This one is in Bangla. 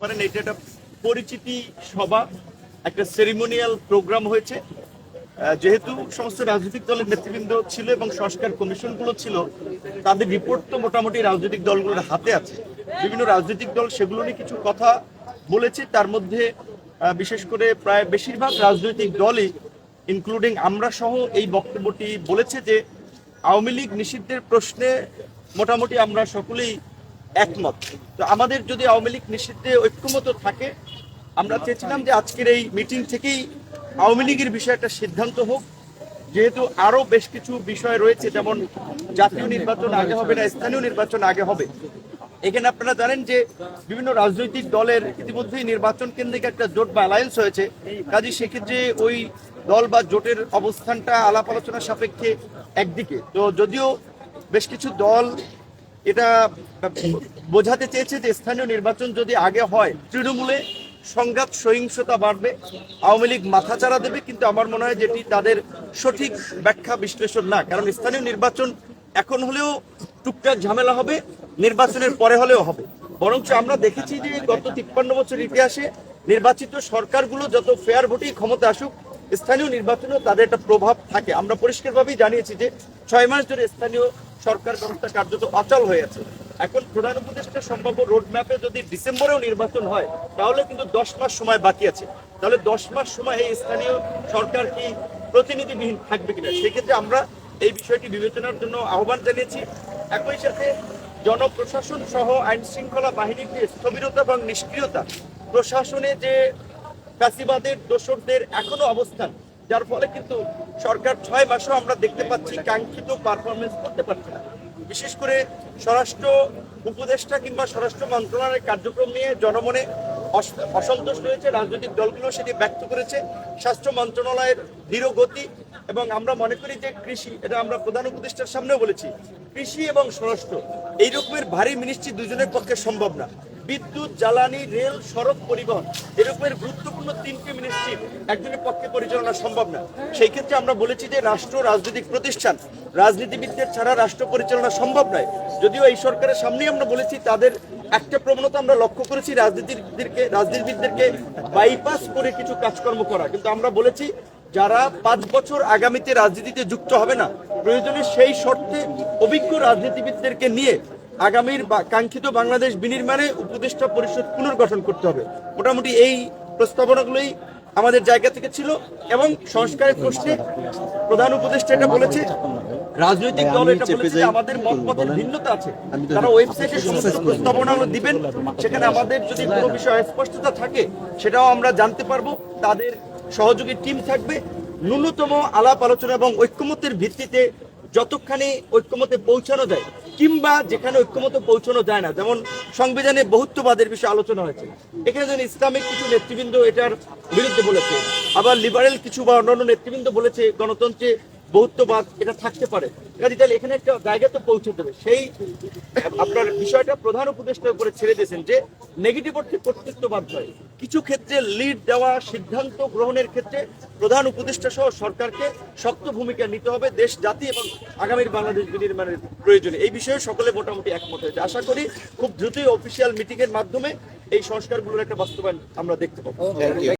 পারেন, এটা একটা পরিচিতি সভা, একটা সেরিমোনিয়াল প্রোগ্রাম হয়েছে। যেহেতু সমস্ত রাজনৈতিক দলের নেতৃবৃন্দ ছিল এবং সংস্কার কমিশনগুলো ছিল, তাদের রিপোর্ট তো মোটামুটি রাজনৈতিক দলগুলোর হাতে আছে। বিভিন্ন রাজনৈতিক দল সেগুলো নিয়ে কিছু কথা বলেছে। তার মধ্যে বিশেষ করে প্রায় বেশিরভাগ রাজনৈতিক দলই ইনক্লুডিং আমরা সহ, এই বক্তব্যটি বলেছে যে, আওয়ামী লীগ নিষিদ্ধের প্রশ্নে মোটামুটি আমরা সকলেই একমত। তো আমাদের যদি আওয়ামী লীগ নিষিদ্ধে ঐক্যমত থাকে, আমরা চেয়েছিলাম যে আজকের এই মিটিং থেকেই আওয়ামী লীগের বিষয়ে একটা সিদ্ধান্ত হোক। যেহেতু আরও বেশ কিছু বিষয় রয়েছে, যেমন জাতীয় নির্বাচন আগে হবে না, স্থানীয় নির্বাচন আগে হবে। এখানে আপনারা জানেন যে বিভিন্ন রাজনৈতিক দলের ইতিমধ্যেই নির্বাচন কেন্দ্রিক একটা জোট বা অ্যালায়েন্স হয়েছে। কাজে সেক্ষেত্রে ওই দল বা জোটের অবস্থানটা আলাপ আলোচনার সাপেক্ষে একদিকে। তো যদিও বেশ কিছু দল এটা বোঝাতে চেয়েছে যে স্থানীয় নির্বাচন যদি আগে হয়, তৃণমূলে সংঘাত, সহিংসতা বাড়বে, আওয়ামী লীগ মাথাচাড়া দেবে, কিন্তু আমার মনে হয় যেটি তাদের সঠিক ব্যাখ্যা, বিশ্লেষণ না। কারণ স্থানীয় নির্বাচন এখন হলেও টুকটাক ঝামেলা হবে, নির্বাচনের পরে হলেও হবে। বরঞ্চ আমরা দেখেছি যে গত তিপ্পান্ন বছর ইতিহাসে নির্বাচিত সরকারগুলো যত ফেয়ার ভোটেই ক্ষমতা আসুক স্থানীয় নির্বাচনেও তাদের একটা প্রভাব থাকে। আমরা পরিষ্কারভাবেই জানিয়েছি যে ছয় মাস ধরে স্থানীয় সরকার ব্যবস্থা কার্যত অচল হয়ে আছে। এখন প্রধান উপদেষ্টা সম্ভাব্য রোড ম্যাপে যদি ডিসেম্বরেও নির্বাচন হয়, তাহলে কিন্তু দশ মাস সময় বাকি আছে। তাহলে দশ মাস সময় এই স্থানীয় সরকার কি প্রতিনিধিবিহীন থাকবে কিনা? সেক্ষেত্রে আমরা এই বিষয়টি বিবেচনার জন্য আহ্বান জানিয়েছি। একই সাথে জনপ্রশাসন সহ আইন শৃঙ্খলা বাহিনীর যে স্থবিরতা এবং নিষ্ক্রিয়তা, প্রশাসনে যে ফ্যাসিবাদের দোসরদের এখনও অবস্থান, যার ফলে কিন্তু সরকার ছয় মাসেও আমরা দেখতে পাচ্ছি কাঙ্ক্ষিত পারফরমেন্স করতে পারছে না। বিশেষ করে স্বরাষ্ট্র উপদেষ্টা কিংবা স্বরাষ্ট্র মন্ত্রণালয়ের কার্যক্রম নিয়ে জনমনে অসন্তোষ রয়েছে রাজনৈতিক দলগুলো সেটি ব্যক্ত করেছে, স্বাস্থ্য মন্ত্রণালয়ের ধীর গতি এবং আমরা মনে করি যে কৃষি, এটা আমরা প্রধান উপদেষ্টার সামনেও বলেছি, কৃষি এবং স্বরাষ্ট্র, এই রকমের ভারী মিনিস্ট্রি দুজনের পক্ষে সম্ভব না। বিদ্যুৎ, জ্বালানি, রেল, সড়ক পরিবহন এরকমের গুরুত্বপূর্ণ তিনটি মিনিস্ট্রি একজনের পক্ষে পরিচালনা সম্ভব না। সেই ক্ষেত্রে আমরা বলেছি যে রাষ্ট্র, রাজনৈতিক প্রতিষ্ঠান, রাজনীতিবিদদের ছাড়া রাষ্ট্র পরিচালনা সম্ভব নয়। যদিও এই সরকারের সামনেই আমরা বলেছি তাদের একটা প্রবণতা আমরা লক্ষ্য করেছি রাজনীতিবিদদেরকে রাজনীতিবিদদেরকে বাইপাস করে কিছু কাজকর্ম করা। কিন্তু আমরা বলেছি, যারা পাঁচ বছর আগামীতে রাজনীতিতে যুক্ত হবে না, প্রয়োজনে সেই শর্তে অভিজ্ঞ রাজনীতিবিদদেরকে নিয়ে আগামীর কাঙ্ক্ষিত বাংলাদেশ বিনির্মাণে উপদেষ্টা পরিষদ পুনর্গঠন করতে হবে। মোটামুটি এই প্রস্তাবনাগুলোই আমাদের জায়গা থেকে ছিল এবং সংস্কারের প্রশ্নে প্রধান উপদেষ্টা এটা বলেছে রাজনৈতিক দল এটা বলেছে যে আমাদের মত মতের ভিন্নতা আছে। তারা ওয়েবসাইটে সমস্ত প্রস্তাবনাগুলো দিবেন সেখানে আমাদের যদি কোনো বিষয়ে স্পষ্টতা থাকে সেটাও আমরা জানতে পারব। তাদের সহযোগী টিম থাকবে। ন্যূনতম আলাপ আলোচনা এবং ঐক্যমতের ভিত্তিতে যতখানি ঐক্যমতে পৌঁছানো যায় কিংবা যেখানে ঐক্যমতে পৌঁছানো যায় না যেমন সংবিধানে বহুত্ববাদের বিষয়ে আলোচনা হয়েছে। এখানে যেন ইসলামিক কিছু নেতৃবৃন্দ এটার বিরুদ্ধে বলেছে। আবার লিবারেল কিছু বা অন্যান্য নেতৃবৃন্দ বলেছে গণতন্ত্রে বহুত্ববাদ এটা থাকতে পারে। তাহলে এখানে একটা জায়গা তো পৌঁছে দেবে। সেই, আপনার বিষয়টা প্রধান উপদেষ্টার উপরে ছেড়ে দিয়েছেন যে নেগেটিভ অর্থে কর্তৃত্ববাদ হয় কিছু ক্ষেত্রে লিড দেওয়া সিদ্ধান্ত গ্রহণের ক্ষেত্রে প্রধান উপদেষ্টা সহ সরকারকে শক্ত ভূমিকা নিতে হবে দেশ, জাতি এবং আগামীর বাংলাদেশ বিনির্মাণের প্রয়োজনে। এই বিষয়ে সকলে মোটামুটি একমত হয়েছে। আশা করি খুব দ্রুতই অফিসিয়াল মিটিং এর মাধ্যমে এই সংস্কারগুলোর একটা বাস্তবায়ন আমরা দেখতে পাবো।